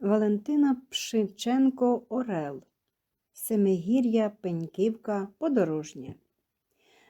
Валентина Пшиченко Орел. Семигір'я, Пеньківка, Подорожня.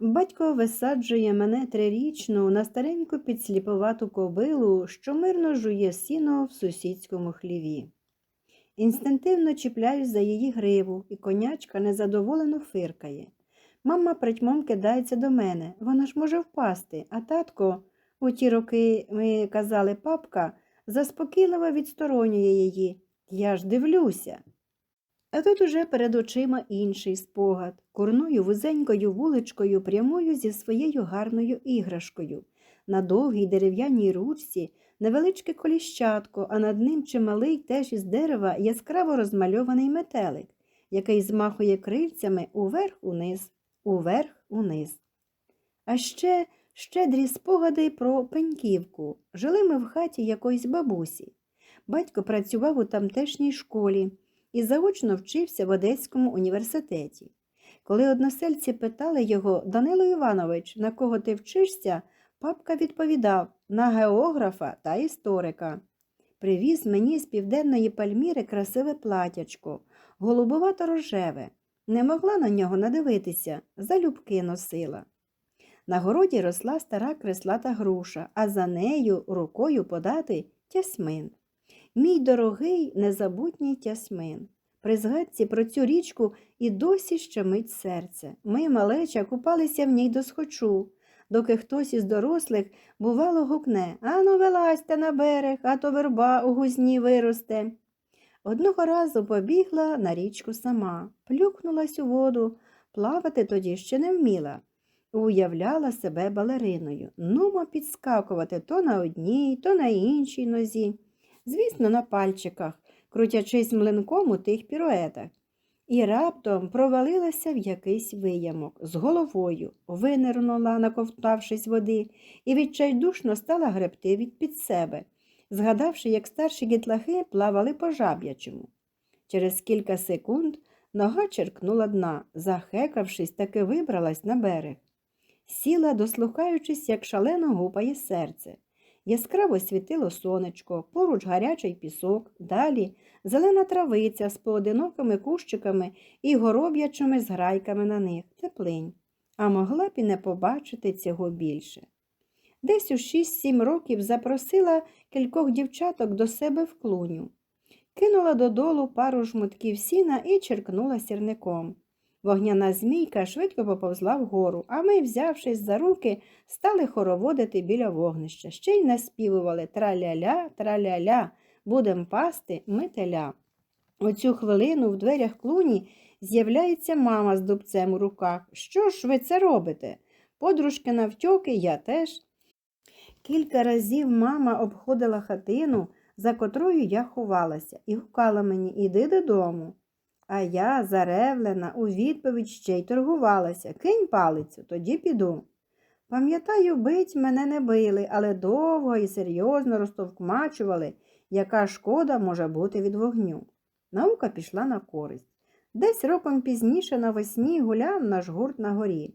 Батько висаджує мене трирічну на стареньку підсліповату кобилу, що мирно жує сіно в сусідському хліві. Інстинктивно чіпляюсь за її гриву, і конячка незадоволено фиркає. Мама притьмом кидається до мене, вона ж може впасти, а татко, у ті роки ми казали папка, заспокійливо відсторонює її. Я ж дивлюся. А тут уже перед очима інший спогад, курною вузенькою вуличкою прямою зі своєю гарною іграшкою. На довгій дерев'яній ручці невеличке коліщатко, а над ним чималий теж із дерева яскраво розмальований метелик, який змахує крильцями уверх-униз, уверх-униз. А ще щедрі спогади про пеньківку. Жили ми в хаті якоїсь бабусі. Батько працював у тамтешній школі і заочно вчився в Одеському університеті. Коли односельці питали його, Данило Іванович, на кого ти вчишся, папка відповідав на географа та історика. Привіз мені з південної Пальміри красиве платячко, голубовато рожеве. Не могла на нього надивитися, залюбки носила. На городі росла стара креслата груша, а за нею рукою подати тясмин. Мій дорогий незабутній тясмин. При згадці про цю річку і досі щемить серце. Ми, малеча, купалися в ній досхочу, доки хтось із дорослих, бувало, гукне Ану, вилазьте на берег, а то верба у гузні виросте. Одного разу побігла на річку сама, плюхнулась у воду, плавати тоді ще не вміла. Уявляла себе балериною, нумо підскакувати то на одній, то на іншій нозі звісно, на пальчиках, крутячись млинком у тих піруетах. І раптом провалилася в якийсь виямок з головою, винирнула, наковтавшись води, і відчайдушно стала гребти від під себе, згадавши, як старші гітлахи плавали по жаб'ячому. Через кілька секунд нога черкнула дна, захекавшись, таки вибралась на берег. Сіла, дослухаючись, як шалено гупає серце. Яскраво світило сонечко, поруч гарячий пісок, далі зелена травиця з поодинокими кущиками і гороб'ячими зграйками на них, теплинь, а могла б і не побачити цього більше. Десь у 6-7 років запросила кількох дівчаток до себе в клуню, кинула додолу пару жмутків сіна і черкнула сірником. Вогняна змійка швидко поповзла вгору, а ми, взявшись за руки, стали хороводити біля вогнища, ще й наспівували траля-ля, траля-ля, будем пасти ми теля. У цю хвилину в дверях клуні з'являється мама з дубцем у руках. Що ж ви це робите? Подружки навтьоки, я теж. Кілька разів мама обходила хатину, за котрою я ховалася, і гукала мені Іди додому. А я, заревлена, у відповідь ще й торгувалася. Кинь палицю, тоді піду. Пам'ятаю, бить мене не били, але довго і серйозно розтовкмачували, яка шкода може бути від вогню. Наука пішла на користь. Десь роком пізніше навесні гуляв наш гурт на горі.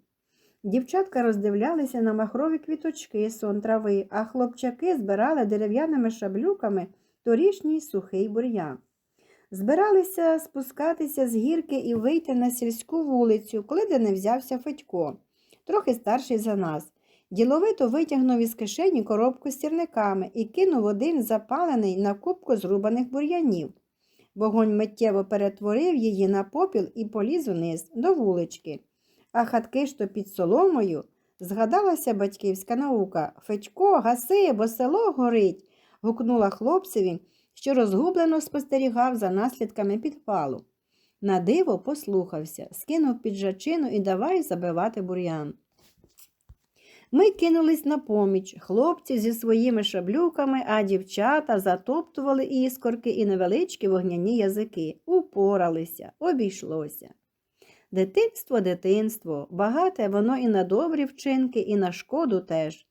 Дівчатка роздивлялися на махрові квіточки сон трави, а хлопчаки збирали дерев'яними шаблюками торішній сухий бур'ян. Збиралися спускатися з гірки і вийти на сільську вулицю, коли де не взявся Федько, трохи старший за нас. Діловито витягнув із кишені коробку з сірниками і кинув один запалений на кубку зрубаних бур'янів. Вогонь миттєво перетворив її на попіл і поліз униз, до вулички. А хатки то під соломою згадалася батьківська наука Федько, гаси, бо село горить. гукнула хлопцеві що розгублено спостерігав за наслідками підпалу. На диво послухався, скинув піджачину і давай забивати бур'ян. Ми кинулись на поміч, хлопці зі своїми шаблюками, а дівчата затоптували іскорки і невеличкі вогняні язики, упоралися, обійшлося. Дитинство, дитинство, багате воно і на добрі вчинки, і на шкоду теж.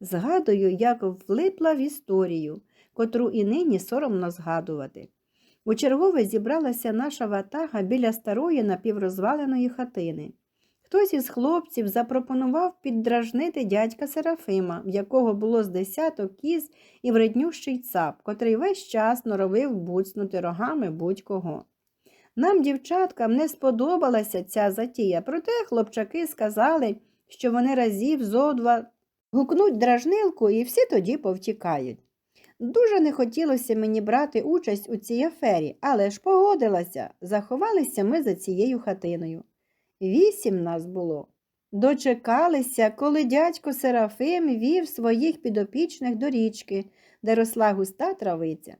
Згадую, як влипла в історію котру і нині соромно згадувати. У чергове зібралася наша ватага біля старої напіврозваленої хатини. Хтось із хлопців запропонував піддражнити дядька Серафима, в якого було з десяток кіз і вреднющий цап, котрий весь час норовив буцнути рогами будь-кого. Нам, дівчаткам, не сподобалася ця затія, проте хлопчаки сказали, що вони разів зо два гукнуть дражнилку і всі тоді повтікають. Дуже не хотілося мені брати участь у цій афері, але ж погодилася, заховалися ми за цією хатиною. Вісім нас було. Дочекалися, коли дядько Серафим вів своїх підопічних до річки, де росла густа травиця.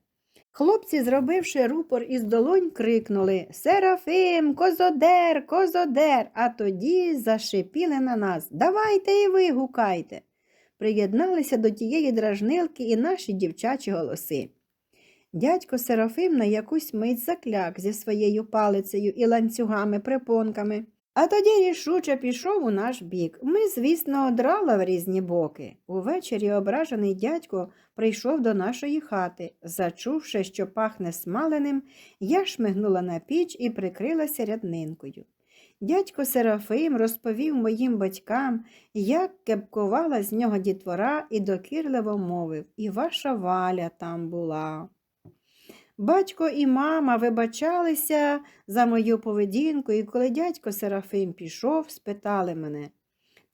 Хлопці, зробивши рупор із долонь, крикнули Серафим, козодер, козодер, а тоді зашипіли на нас. Давайте і ви гукайте. Приєдналися до тієї дражнилки і наші дівчачі голоси. Дядько Серафим на якусь мить закляк зі своєю палицею і ланцюгами-припонками, а тоді рішуче пішов у наш бік. Ми, звісно, одрала в різні боки. Увечері ображений дядько прийшов до нашої хати. Зачувши, що пахне смаленим, я шмигнула на піч і прикрилася ряднинкою. Дядько Серафим розповів моїм батькам, як кепкувала з нього дітвора і докірливо мовив, і ваша валя там була. Батько і мама вибачалися за мою поведінку, і коли дядько Серафим пішов, спитали мене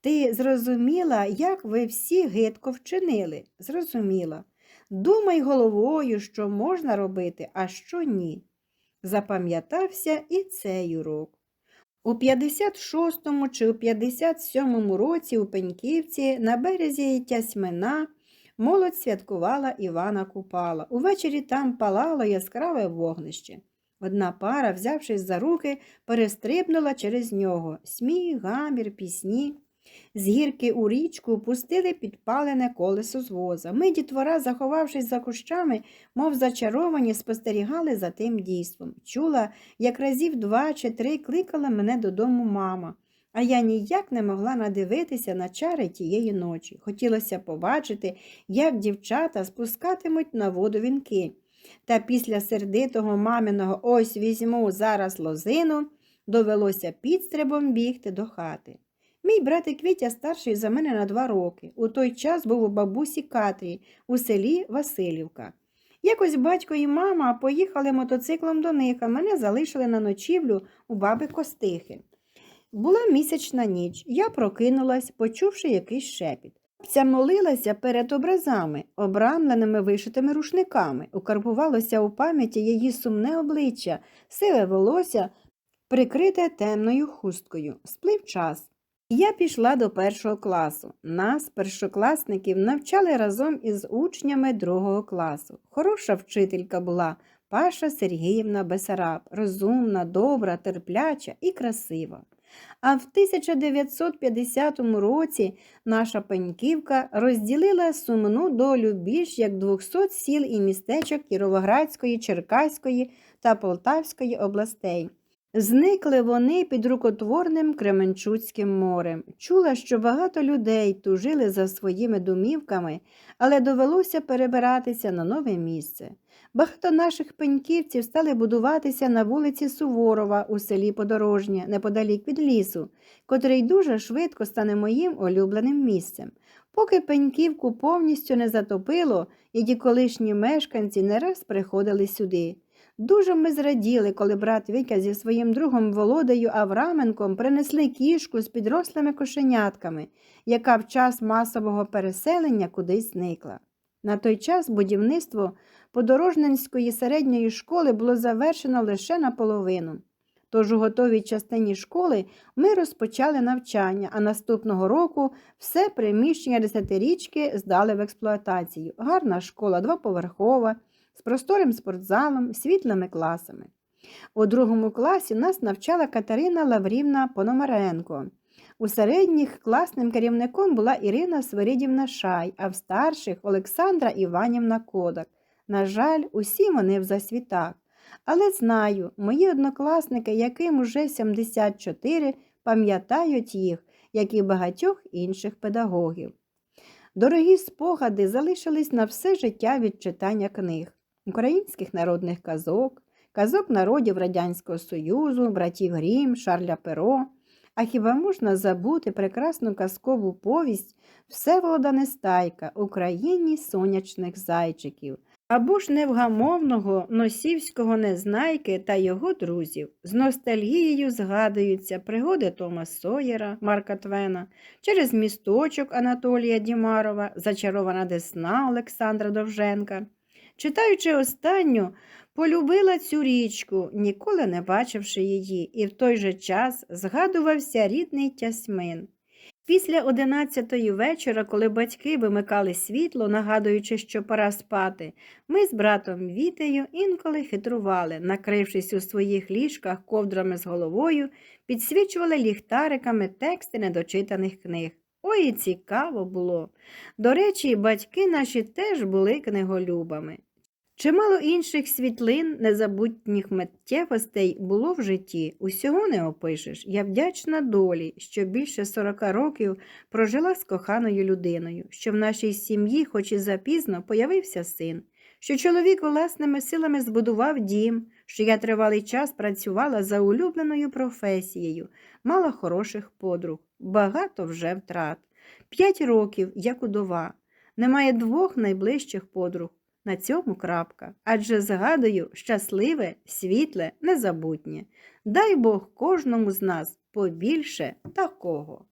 Ти зрозуміла, як ви всі гидко вчинили? Зрозуміла. Думай головою, що можна робити, а що ні. Запам'ятався і цей урок. У 56-му чи у 57-му році у Пеньківці на березі Тясьмина молодь святкувала Івана Купала. Увечері там палало яскраве вогнище. Одна пара, взявшись за руки, перестрибнула через нього. Сміх, гамір, пісні. З гірки у річку пустили підпалене колесо з воза. Ми, дітвора, заховавшись за кущами, мов зачаровані, спостерігали за тим дійством. Чула, як разів два чи три кликала мене додому мама, а я ніяк не могла надивитися на чари тієї ночі. Хотілося побачити, як дівчата спускатимуть на воду вінки. Та після сердитого маминого ось візьму зараз лозину довелося підстрибом бігти до хати. Мій братик Вітя старший за мене на два роки. У той час був у бабусі Катрі у селі Васильівка. Якось батько і мама поїхали мотоциклом до них, а мене залишили на ночівлю у баби Костихи. Була місячна ніч. Я прокинулась, почувши якийсь шепіт. Бабця молилася перед образами, обрамленими вишитими рушниками. Укарбувалося у пам'яті її сумне обличчя, сиве волосся, прикрите темною хусткою. Сплив час. Я пішла до першого класу. Нас, першокласників, навчали разом із учнями другого класу. Хороша вчителька була Паша Сергіївна Бесараб, розумна, добра, терпляча і красива. А в 1950 році наша пеньківка розділила сумну долю більш як 200 сіл і містечок Кіровоградської, Черкаської та Полтавської областей. Зникли вони під рукотворним Кременчуцьким морем. Чула, що багато людей тужили за своїми домівками, але довелося перебиратися на нове місце. Багато наших пеньківців стали будуватися на вулиці Суворова у селі Подорожнє, неподалік від лісу, котрий дуже швидко стане моїм улюбленим місцем. Поки пеньківку повністю не затопило, і колишні мешканці не раз приходили сюди. Дуже ми зраділи, коли брат Віка зі своїм другом Володею Авраменком принесли кішку з підрослими кошенятками, яка в час масового переселення кудись зникла. На той час будівництво Подорожненської середньої школи було завершено лише наполовину. Тож у готовій частині школи ми розпочали навчання, а наступного року все приміщення десятирічки здали в експлуатацію. Гарна школа двоповерхова з просторим спортзалом, світлими класами. У другому класі нас навчала Катерина Лаврівна Пономаренко. У середніх класним керівником була Ірина Свиридівна Шай, а в старших Олександра Іванівна Кодак. На жаль, усі вони в засвітах. Але знаю, мої однокласники, яким уже 74, пам'ятають їх, як і багатьох інших педагогів. Дорогі спогади залишились на все життя від читання книг українських народних казок, казок народів Радянського Союзу, братів Грім, Шарля Перо, А хіба можна забути прекрасну казкову повість Всеволода Нестайка Україні сонячних зайчиків? Або ж невгамовного носівського незнайки та його друзів. З ностальгією згадуються пригоди Тома Сойера, Марка Твена, через місточок Анатолія Дімарова, зачарована десна Олександра Довженка. Читаючи останню, полюбила цю річку, ніколи не бачивши її, і в той же час згадувався рідний тясмин. Після одинадцятої вечора, коли батьки вимикали світло, нагадуючи, що пора спати, ми з братом Вітею інколи хитрували, накрившись у своїх ліжках ковдрами з головою, підсвічували ліхтариками тексти недочитаних книг. Ой, і цікаво було. До речі, батьки наші теж були книголюбами. Чимало інших світлин, незабутніх миттєвостей було в житті, усього не опишеш. Я вдячна долі, що більше 40 років прожила з коханою людиною, що в нашій сім'ї, хоч і запізно, появився син, що чоловік власними силами збудував дім, що я тривалий час працювала за улюбленою професією, мала хороших подруг, багато вже втрат. П'ять років, як удова, немає двох найближчих подруг. На цьому крапка. Адже згадую щасливе, світле, незабутнє. Дай Бог кожному з нас побільше такого.